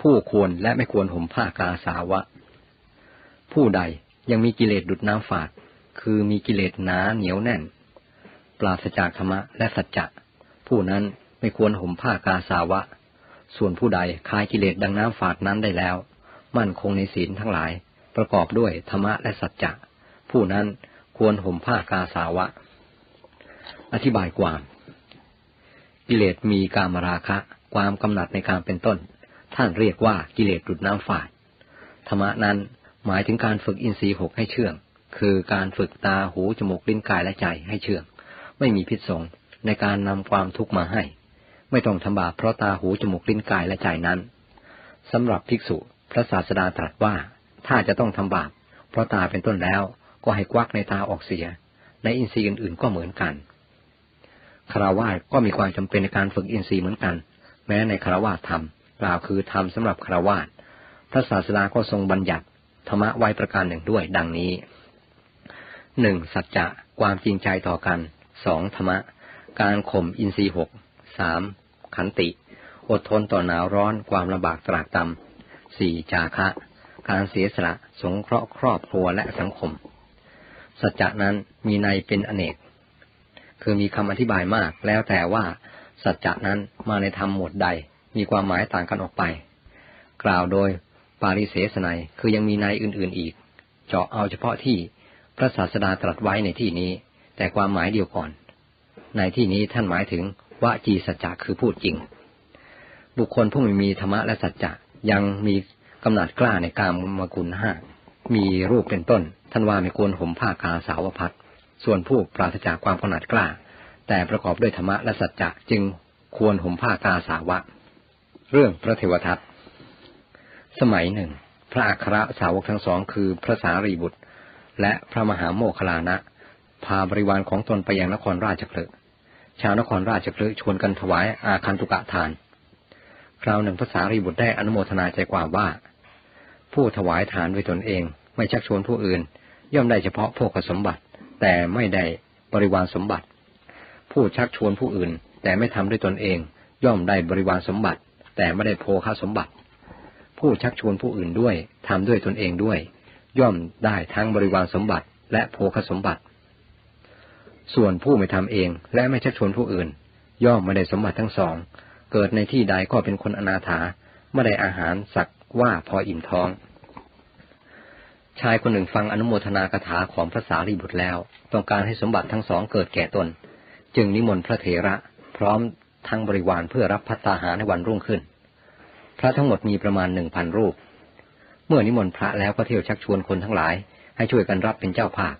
ผู้ควรและไม่ควรห่มผ้ากาสาวะ ผู้ใดยังมีกิเลสดุดน้ำฝาด คือมีกิเลสหนาเหนียวแน่น ปราศจากธรรมะและสัจจะ ผู้นั้นไม่ควรห่มผ้ากาสาวะ ส่วนผู้ใดคลายกิเลสดังน้ำฝาดนั้นได้แล้ว มั่นคงในศีลทั้งหลาย ประกอบด้วยธรรมะและสัจจะ ผู้นั้นควรห่มผ้ากาสาวะ อธิบายความ กิเลสมีกามราคะ ความกำหนัดในการเป็นต้น ท่านเรียกว่ากิเลสดุดน้ำฝาด ธรรมะนั้นหมายถึงการฝึกอินทรีย์หกให้เชื่อง คือการฝึกตาหูจมูกลิ้นกายและใจให้เชื่อง ไม่มีพิษสงในการนำความทุกข์มาให้ ไม่ต้องทำบาปเพราะตาหูจมูกลิ้นกายและใจนั้นสำหรับภิกษุ พระศาสดาตรัสว่า ถ้าจะต้องทำบาปเพราะตาเป็นต้นแล้วก็ให้ควักในตาออกเสีย ในอินทรีย์อื่นๆก็เหมือนกันคารวะก็มีความจำเป็นในการฝึกอินทรีย์เหมือนกัน แม้ในคารวะธรรม กล่าวคือธรรมสำหรับคารวะพระศาสดาก็ทรงบัญญัติธรรมะไว้ประการหนึ่งด้วย ดังนี้หนึ่งสัจจะความจริงใจต่อกันสองธรรมะ การข่มอินทรีย์หกสามขันติ อดทนต่อหนาวร้อนความลำบากตรากตำสี่จาคะ การเสียสละสงเคราะห์ครอบครัวและสังคม สัจจะนั้นมีในเป็นอเนก คือมีคำอธิบายมากแล้วแต่ว่าสัจจะนั้นมาในธรรมหมวดใด มีความหมายต่างกันออกไป กล่าวโดยปาริเสสนัยคือยังมีในอื่นๆอีก เจาะเอาเฉพาะที่พระศาสดาตรัสไว้ในที่นี้ แต่ความหมายเดียวก่อน ในที่นี้ท่านหมายถึงวจีสัจจะคือพูดจริง บุคคลผู้ไม่มีธรรมะและสัจจะยังมีกำหนัดกล้าในการมกุลห้ามีรูปเป็นต้น ท่านว่าไม่ควรห่มผ้ากาสาวพัดส่วนผู้ปราศจากความกำหนัดกล้า แต่ประกอบด้วยธรรมะและสัจจะจึงควรห่มผ้ากาสาวะ เรื่องพระเทวทัต สมัยหนึ่ง พระอัครสาวกทั้งสองคือพระสารีบุตร และพระมหาโมคลานะ พาบริวารของตนไปยังนครราชคลึชาวนครราชคลึชวนกันถวายอาคันตุกะทาน คราวหนึ่งพระสารีบุตรได้อนุโมทนาใจความว่า ผู้ถวายทานด้วยตนเอง ไม่ชักชวนผู้อื่น ย่อมได้เฉพาะพวกสมบัติ แต่ไม่ได้บริวารสมบัติ ผู้ชักชวนผู้อื่น แต่ไม่ทำด้วยตนเอง ย่อมได้บริวารสมบัติ แต่ไม่ได้โภคาสมบัติ ผู้ชักชวนผู้อื่นด้วยทำด้วยตนเองด้วย ย่อมได้ทั้งบริวารสมบัติและโภคสมบัติ ส่วนผู้ไม่ทำเองและไม่ชักชวนผู้อื่น ย่อมไม่ได้สมบัติทั้งสอง เกิดในที่ใดก็เป็นคนอนาถาไม่ได้อาหารสักว่าพออิ่มท้อง ชายคนหนึ่งฟังอนุโมทนากถาของพระสารีบุตรแล้ว ต้องการให้สมบัติทั้งสองเกิดแก่ตน จึงนิมนต์พระเถระ พร้อม ทั้งบริวารเพื่อรับพัฒาหารในวันรุ่งขึ้น พระทั้งหมดมีประมาณหนึ่งพันรูป เมื่อนิมนต์พระแล้วก็เที่ยวชักชวนคนทั้งหลาย ให้ช่วยกันรับเป็นเจ้าภาพ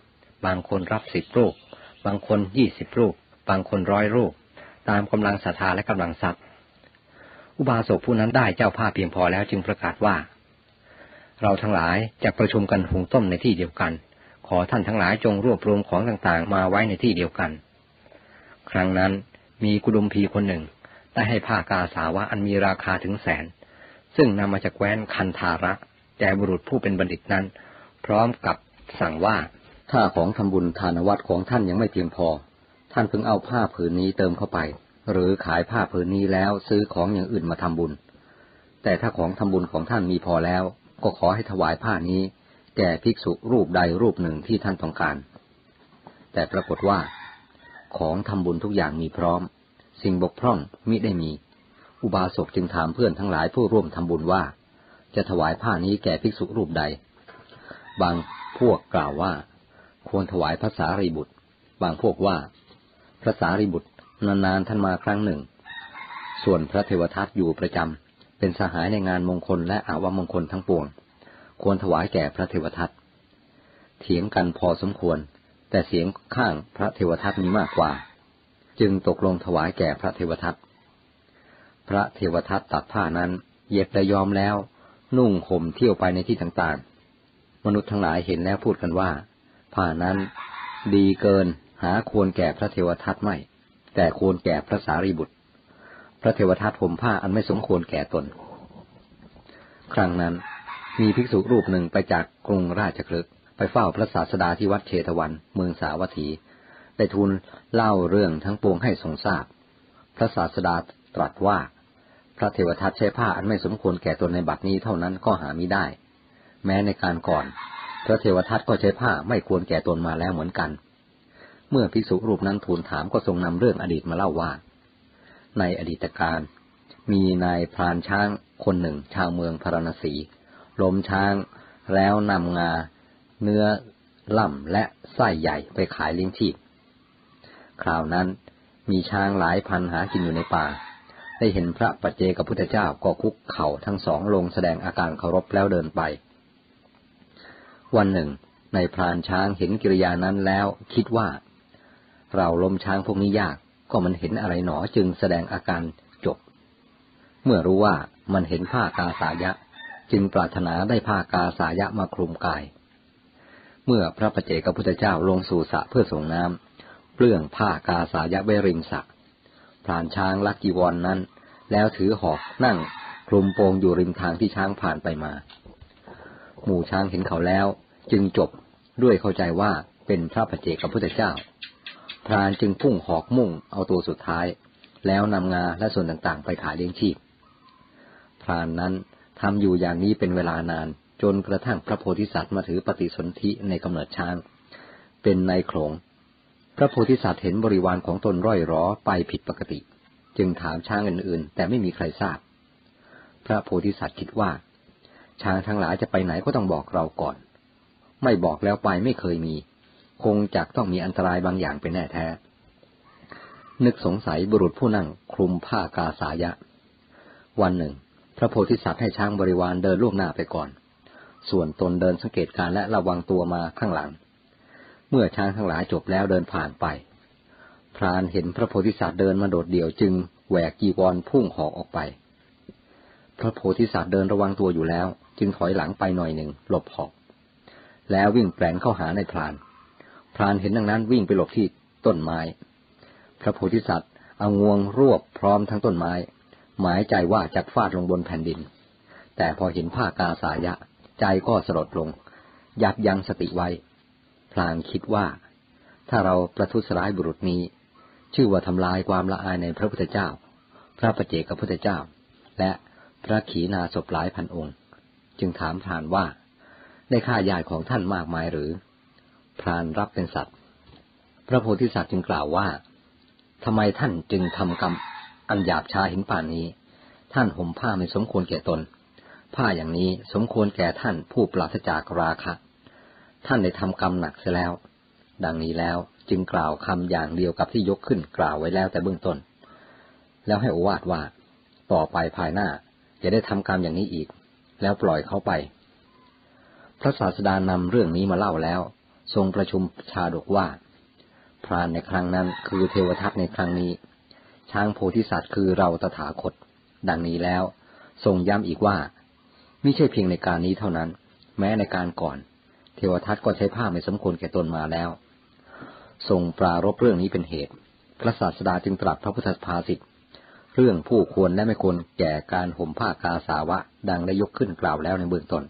บางคนรับสิบรูป บางคนยี่สิบรูป บางคนร้อยรูป ตามกำลังศรัทธาและกำลังทรัพย์ อุบาสกผู้นั้นได้เจ้าภาพเพียงพอแล้วจึงประกาศว่า เราทั้งหลายจะประชุมกันหุงต้มในที่เดียวกัน ขอท่านทั้งหลายจงรวบรวมของต่างๆ มาไว้ในที่เดียวกัน ครั้งนั้น มีกุดุมพีคนหนึ่ง ได้ให้ผ้ากาสาวะอันมีราคาถึงแสน ซึ่งนำมาจากแคว้นคันธาระแก่บุรุษผู้เป็นบัณฑิตนั้น พร้อมกับสั่งว่าถ้าของทำบุญทานวัดของท่านยังไม่เพียงพอ ท่านเพิ่งเอาผ้าผืนนี้เติมเข้าไป หรือขายผ้าผืนนี้แล้วซื้อของอย่างอื่นมาทำบุญ แต่ถ้าของทำบุญของท่านมีพอแล้ว ก็ขอให้ถวายผ้านี้ แก่ภิกษุรูปใดรูปหนึ่งที่ท่านต้องการ แต่ปรากฏว่า ของทำบุญทุกอย่างมีพร้อม สิ่งบกพร่องมิได้มี อุบาสกจึงถามเพื่อนทั้งหลายผู้ร่วมทำบุญว่า จะถวายผ้านี้แก่ภิกษุรูปใด บางพวกกล่าวว่า ควรถวายพระสารีบุตร บางพวกว่า พระสารีบุตรนานๆท่านมาครั้งหนึ่ง ส่วนพระเทวทัตอยู่ประจำเป็นสหายในงานมงคลและอาวมงคลทั้งปวง ควรถวายแก่พระเทวทัตเถียงกันพอสมควร แต่เสียงข้างพระเทวทัตมีมากกว่า จึงตกลงถวายแก่พระเทวทัตพระเทวทัตตัดผ้านั้น เย็บและยอมแล้ว นุ่งห่มเที่ยวไปในที่ต่างๆ มนุษย์ทั้งหลายเห็นแล้วพูดกันว่า ผ้านั้นดีเกินหาควรแก่พระเทวทัตไม่ แต่ควรแก่พระสารีบุตร พระเทวทัตห่มผ้าอันไม่สมควรแก่ตน ครั้งนั้นมีภิกษุรูปหนึ่งไปจากกรุงราชคลึก ไปเฝ้าพระศาสดาที่วัดเชตวัน เมืองสาวัตถี ได้ทูลเล่าเรื่องทั้งปวงให้ทรงทราบพระศาสดาตรัสว่า พระเทวทัตใช้ผ้าอันไม่สมควรแก่ตนในบัดนี้เท่านั้นก็หามิได้ แม้ในการก่อน พระเทวทัตก็ใช้ผ้าไม่ควรแก่ตนมาแล้วเหมือนกัน เมื่อภิกษุรูปนั้นทูลถามก็ทรงนำเรื่องอดีตมาเล่าว่า ในอดีตการมีนายพรานช้างคนหนึ่งชาวเมืองพาราณสีล้มช้างแล้วนำงา เนื้อล่ำและไส้ใหญ่ไปขายเลี้ยงชีพ คราวนั้นมีช้างหลายพันหากินอยู่ในป่า ได้เห็นพระปัจเจกับพุทธเจ้าก็คุกเข่าทั้งสองลงแสดงอาการเคารพแล้วเดินไป วันหนึ่ง ในพรานช้างเห็นกิริยานั้นแล้วคิดว่า เราล้มช้างพวกนี้ยากก็มันเห็นอะไรหนอจึงแสดงอาการจบ เมื่อรู้ว่ามันเห็นผ้ากาสายะ จึงปรารถนาได้ผ้ากาสายะมาคลุมกาย เมื่อพระปเจกับพุทธเจ้าลงสู่สระเพื่อส่งน้ำเปลื้องผ้ากาสายะไว้ริมสระพรานช้างลักกีวรนนั้น แล้วถือหอกนั่งคลุมโปงอยู่ริมทางที่ช้างผ่านไปมา หมู่ช้างเห็นเขาแล้ว จึงจบด้วยเข้าใจว่าเป็นพระปเจกับพุทธเจ้า พรานจึงพุ่งหอกมุ่งเอาตัวสุดท้าย แล้วนำงาและส่วนต่างๆ ไปขายเลี้ยงชีพ พรานนั้นทำอยู่อย่างนี้เป็นเวลานาน จนกระทั่งพระโพธิสัตว์มาถือปฏิสนธิในกำเนิดช้าง เป็นนายโขงพระโพธิสัตว์เห็นบริวารของตนร่อยร้อไปผิดปกติ จึงถามช้างอื่นๆ แต่ไม่มีใครทราบ พระโพธิสัตว์คิดว่า ช้างทั้งหลายจะไปไหนก็ต้องบอกเราก่อน ไม่บอกแล้วไปไม่เคยมี คงจักต้องมีอันตรายบางอย่างเป็นแน่แท้ นึกสงสัยบุรุษผู้นั่งคลุมผ้ากาสายะ วันหนึ่ง พระโพธิสัตว์ให้ช้างบริวารเดินล่วงหน้าไปก่อน ส่วนตนเดินสังเกตการและระวังตัวมาข้างหลัง เมื่อช้างทั้งหลายจบแล้วเดินผ่านไป พรานเห็นพระโพธิสัตว์เดินมาโดดเดี่ยวจึงแหวกกีวรพุ่งหอกออกไป พระโพธิสัตว์เดินระวังตัวอยู่แล้ว จึงถอยหลังไปหน่อยหนึ่งหลบหอก แล้ววิ่งแปลงเข้าหาในพราน พรานเห็นดังนั้นวิ่งไปหลบที่ต้นไม้ พระโพธิสัตว์เอางวงรวบพร้อมทั้งต้นไม้ หมายใจว่าจะฟาดลงบนแผ่นดิน แต่พอเห็นผ้ากาสายะ ใจก็สลดลง ยับยั้งสติไว้ พลางคิดว่า ถ้าเราประทุษร้ายบุรุษนี้ ชื่อว่าทำลายความละอายในพระพุทธเจ้า พระประเจกับพุทธเจ้า และพระขีณาสพหลายพันองค์ จึงถามพรานว่า ได้ฆ่าญาติของท่านมากมายหรือ พรานรับเป็นสัตว์ พระโพธิสัตว์จึงกล่าวว่าทำไมท่านจึงทำกรรมอันหยาบช้าห็นป่านนี้ ท่านห่มผ้าไม่สมควรแก่ตน ผ้าอย่างนี้สมควรแก่ท่านผู้ปราศจากราคะ ท่านได้ทำกรรมหนักเสียแล้ว ดังนี้แล้วจึงกล่าวคำอย่างเดียวกับที่ยกขึ้นกล่าวไว้แล้วแต่เบื้องต้น แล้วให้อวาดว่า ต่อไปภายหน้าจะได้ทำกรรมอย่างนี้อีก แล้วปล่อยเขาไป พระศาสดานำเรื่องนี้มาเล่าแล้ว ทรงประชุมชาดกว่า พรานในครั้งนั้นคือเทวทัตในครั้งนี้ ช้างโพธิสัตว์คือเราตถาคต ดังนี้แล้ว ทรงย้ำอีกว่า ไม่ใช่เพียงในการนี้เท่านั้น แม้ในการก่อน เทวทัตก็ใช้ผ้าไม่สมควรแก่ตนมาแล้วทรงปรารบเรื่องนี้เป็นเหตุ พระศาสดาจึงตรัสพระพุทธภาษิตเรื่องผู้ควรและไม่ควรแก่การห่มผ้ากาสาวะ ดังได้ยกขึ้นกล่าวแล้วในเบื้องต้น